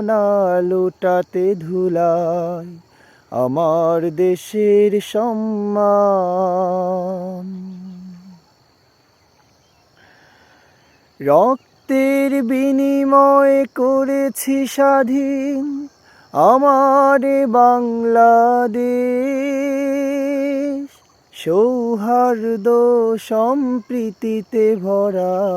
না লুটাতে ধুলাই আমার দেশের সম্মান। রক্তের বিনিময় করেছি স্বাধীন আমার বাংলাদেশ। সৌহার্দ্য সম্প্রীতিতে ভরা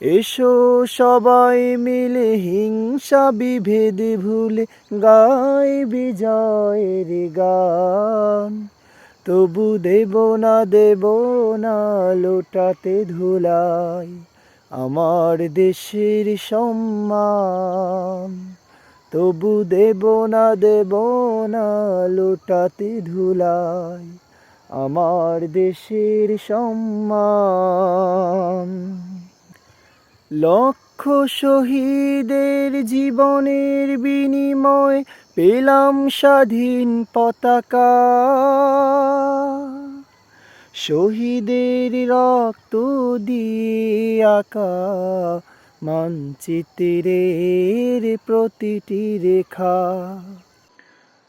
এসো সবাই মিলে হিংসা বিভেদ ভুলে গাই বিজয়ের গান। তবু দেব না দেব না, লোটাতে ধুলাই আমার দেশের সম্মান। তবু দেব না দেব না, লোটাতে ধুলাই আমার দেশের সম্মান। লক্ষ শহীদের জীবনের বিনিময় পেলাম স্বাধীন পতাকা। শহীদের রক্ত দিয়ে মানচিত্রের প্রতিটি রেখা।